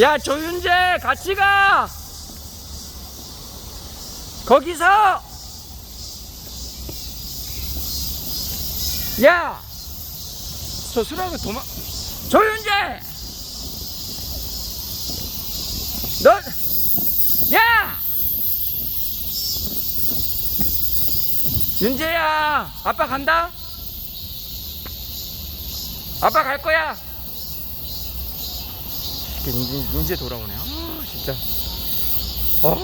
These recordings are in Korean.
야 조윤재 같이 가! 거기서! 야! 서술하고 도망 조윤재! 넌야! 윤재야 아빠 간다? 아빠 갈 거야 이렇게 이제, 이제 돌아오네. 아, 진짜. 아.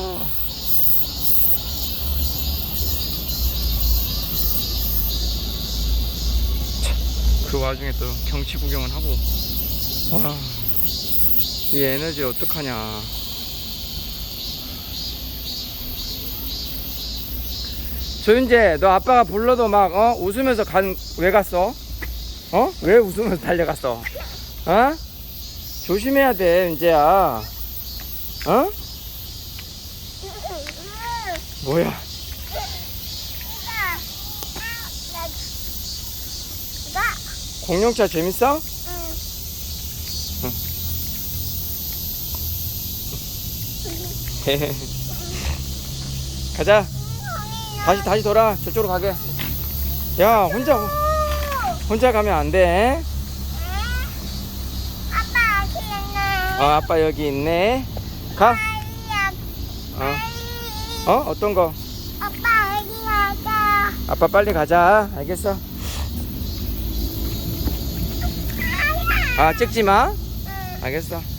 참, 그 와중에 또 경치 구경을 하고. 와. 이 에너지 어떡하냐. 조윤재, 너 아빠가 불러도 막, 어? 웃으면서 간, 왜 갔어? 어? 왜 웃으면서 달려갔어? 어? 조심해야 돼, 윤재야. 어? 뭐야? 공룡차 재밌어? 가자. 다시 다시 돌아. 저쪽으로 가게. 야, 혼자 혼자 가면 안 돼. 아빠 여기 있네. 어, 아빠 여기 있네. 가. 어. 어? 어떤 거? 아빠 여기 가자. 아빠 빨리 가자. 알겠어? 아, 찍지 마. 알겠어.